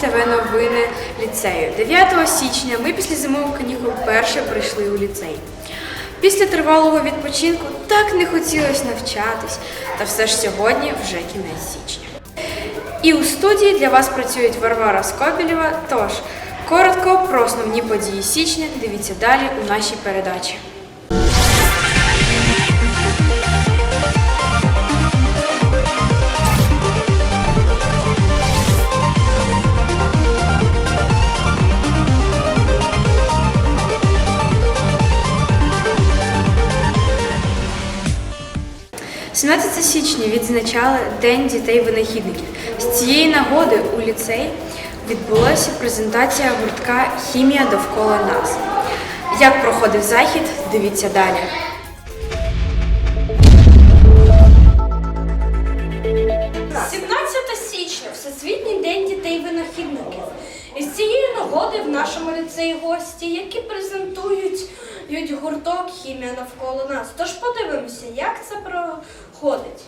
ТВ Новини ліцею. 9 січня ми після зимових канікул вперше прийшли у ліцей. Після тривалого відпочинку так не хотілося навчатись, та все ж сьогодні вже кінець січня. І у студії для вас працюють Варвара Скобілєва. Тож коротко про основні події січня. Дивіться далі у нашій передачі. – 17 січня відзначали День дітей-винахідників. З цієї нагоди у ліцей відбулася презентація гуртка Хімія довкола нас. Як проходив захід, дивіться далі. 17 січня Всесвітній день дітей-винахідників. І з цієї нагоди в нашому ліцеї гості, які презентують ють гурток хімія навколо нас. Тож подивимося, як це проходить.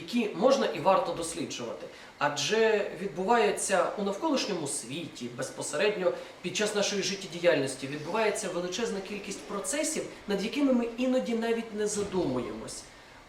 Які можна і варто досліджувати. Адже відбувається у навколишньому світі, безпосередньо під час нашої життєдіяльності, відбувається величезна кількість процесів, над якими ми іноді навіть не задумуємось.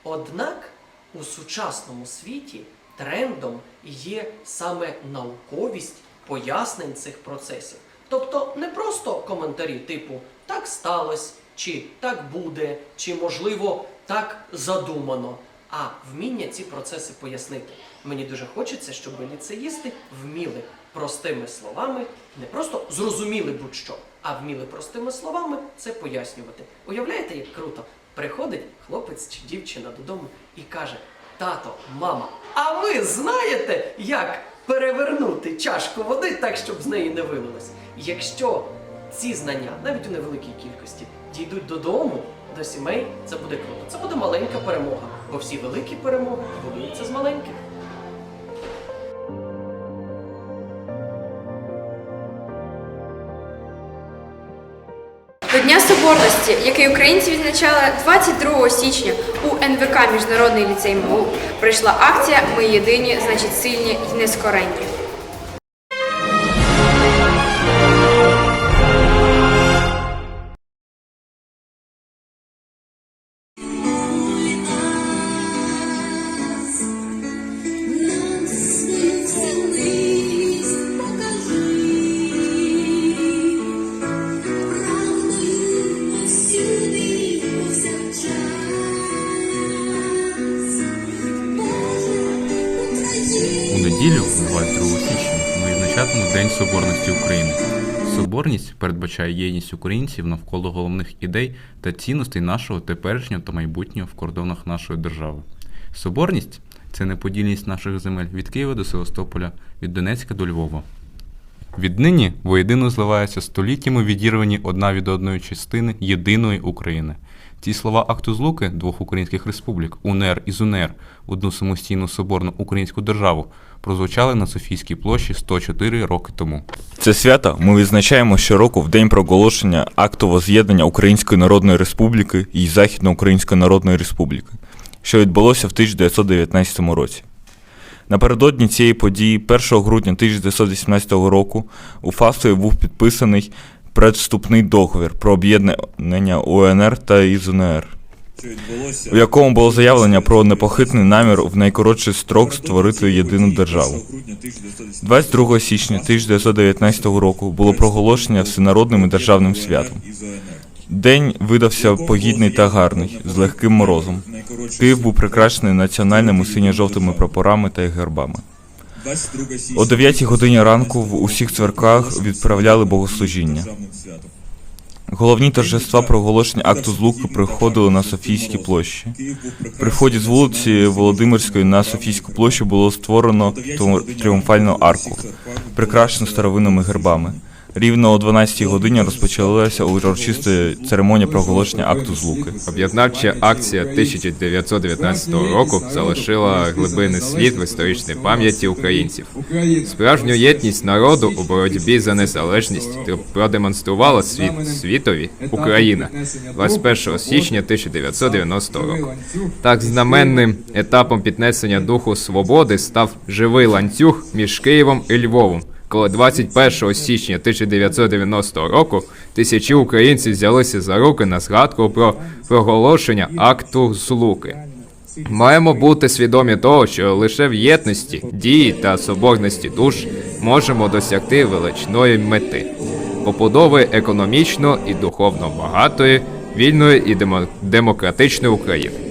Однак у сучасному світі трендом є саме науковість пояснень цих процесів. Тобто не просто коментарі типу так сталося, чи так буде, чи можливо так задумано, а вміння ці процеси пояснити. Мені дуже хочеться, щоб ліцеїсти вміли простими словами, не просто зрозуміли будь-що, а вміли простими словами це пояснювати. Уявляєте, як круто? Приходить хлопець чи дівчина додому і каже: Тато, мама, а ви знаєте, як перевернути чашку води так, щоб з неї не вилилось? Якщо ці знання, навіть у невеликій кількості, дійдуть додому, до сімей, це буде круто. Це буде маленька перемога, бо всі великі перемоги будуються з маленьких. До Дня Соборності, який українці відзначали 22 січня у НВК Міжнародний ліцей МОУ, прийшла акція Ми єдині, значить сильні і нескоренні. 60-му День Соборності України. Соборність передбачає єдність українців навколо головних ідей та цінностей нашого теперішнього та майбутнього в кордонах нашої держави. Соборність це неподільність наших земель від Києва до Севастополя, від Донецька до Львова. Віднині воєдино зливаються століттями відірвані одна від одної частини єдиної України. Ці слова акту злуки двох українських республік УНР і ЗУНР, одну самостійну соборну українську державу прозвучали на Софійській площі 104 роки тому. Це свято ми відзначаємо щороку в день проголошення акту воз'єднання Української Народної Республіки і Західноукраїнської Народної Республіки, що відбулося в 1919 році. Напередодні цієї події, 1 грудня 1918 року, у Фастові був підписаний предвступний договір про об'єднання УНР та ІЗУНР, у якому було заявлення про непохитний намір в найкоротший строк створити єдину державу. 22 січня 1919 року було проголошення всенародним і державним святом. День видався погідний та гарний, з легким морозом. Київ був прикрашений національними синьо-жовтими прапорами та гербами. О 9 годині ранку в усіх церквах відправляли богослужіння. Головні торжества проголошення акту злуки приходили на Софійській площі. При вході з вулиці Володимирської на Софійську площу було створено тріум- тріумфальну арку, прикрашену старовинними гербами. Рівно о 12 годині розпочалася урочиста церемонія проголошення акту злуки. Об'єднавча акція 1919 року залишила глибинний слід в історичній пам'яті українців. Справжню єдність народу у боротьбі за незалежність продемонструвала світ світові Україна 21 січня 1990 року. Так знаменним етапом піднесення духу свободи став живий ланцюг між Києвом і Львовом. Коли 21 січня 1990 року тисячі українців взялися за руки на згадку про проголошення акту злуки. Маємо бути свідомі того, що лише в єдності, дії та соборності душ можемо досягти величної мети побудови економічно і духовно багатої, вільної і демократичної України. –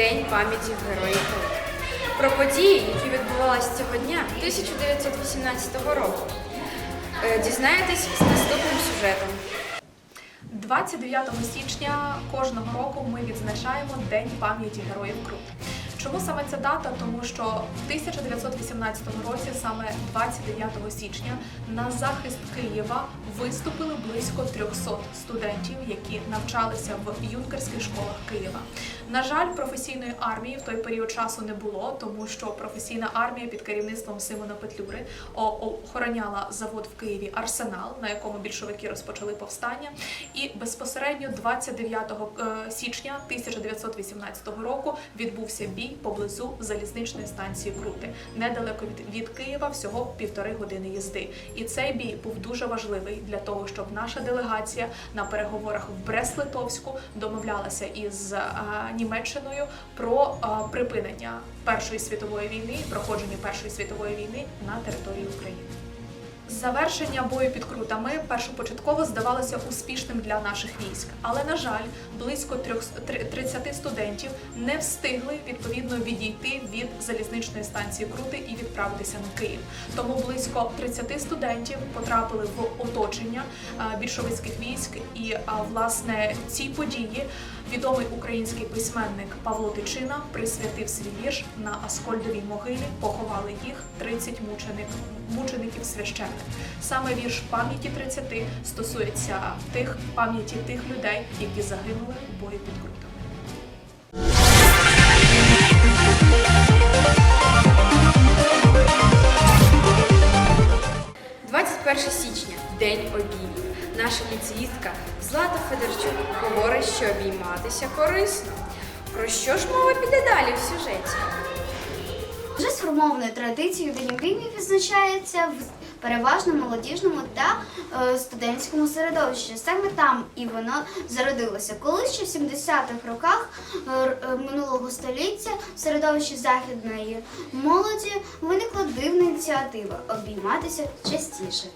День пам'яті героїв. Про події, які відбувалися цього дня 1918 року. Е, Дізнаєтесь з наступним сюжетом. 29 січня кожного року ми відзначаємо День пам'яті героїв Крут. Чому саме ця дата? Тому що в 1918 році, саме 29 січня, на захист Києва виступили близько 300 студентів, які навчалися в юнкерських школах Києва. На жаль, професійної армії в той період часу не було, тому що професійна армія під керівництвом Симона Петлюри охороняла завод в Києві Арсенал, на якому більшовики розпочали повстання. І безпосередньо 29 е, січня 1918 року відбувся бій поблизу залізничної станції Крути, недалеко від, від Києва, всього півтори години їзди. І цей бій був дуже важливий для того, щоб наша делегація на переговорах в Брест-Литовську домовлялася із е, Німеччиною про е, припинення Першої світової війни, проходження Першої світової війни на території України. Завершення бою під крутами першопочатково здавалося успішним для наших військ, але на жаль, близько трьох- три- 30 студентів не встигли відповідно відійти від залізничної станції Крути і відправитися на Київ. Тому близько 30 студентів потрапили в оточення більшовицьких військ, і власне цій події відомий український письменник Павло Тичина присвятив свій вірш на Аскольдовій могилі. Поховали їх 30 мученик, мучеників священних. Саме вірш пам'яті 30 стосується тих пам'яті тих людей, які загинули у бою під крутами. Наша ліцеїстка Злата Федорчук говорить, що обійматися корисно. Про що ж мова піде далі в сюжеті? Вже сформованою традицією обіймів відзначається в переважно молодіжному та е, студентському середовищі. Саме там і воно зародилося. Коли ще в 70-х роках е, е, минулого століття в середовищі західної молоді виникла дивна ініціатива обійматися частіше.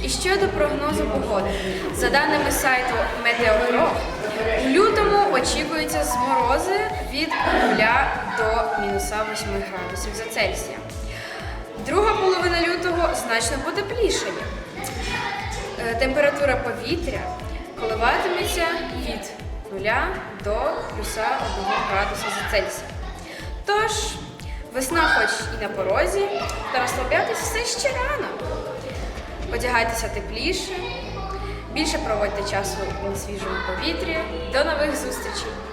Прогнозу погоди. За даними сайту Метеопро, у лютому очікуються зморози від 0 до мінуса 8 градусів за Цельсієм. Друга половина лютого значно потеплішає. Е, Температура повітря коливатиметься від 0 до плюса 1 градуса за Цельсієм. Тож, весна хоч і на порозі, та розслаблятись все ще рано. Одягайтеся тепліше, більше проводьте часу на свіжому повітрі. До нових зустрічей!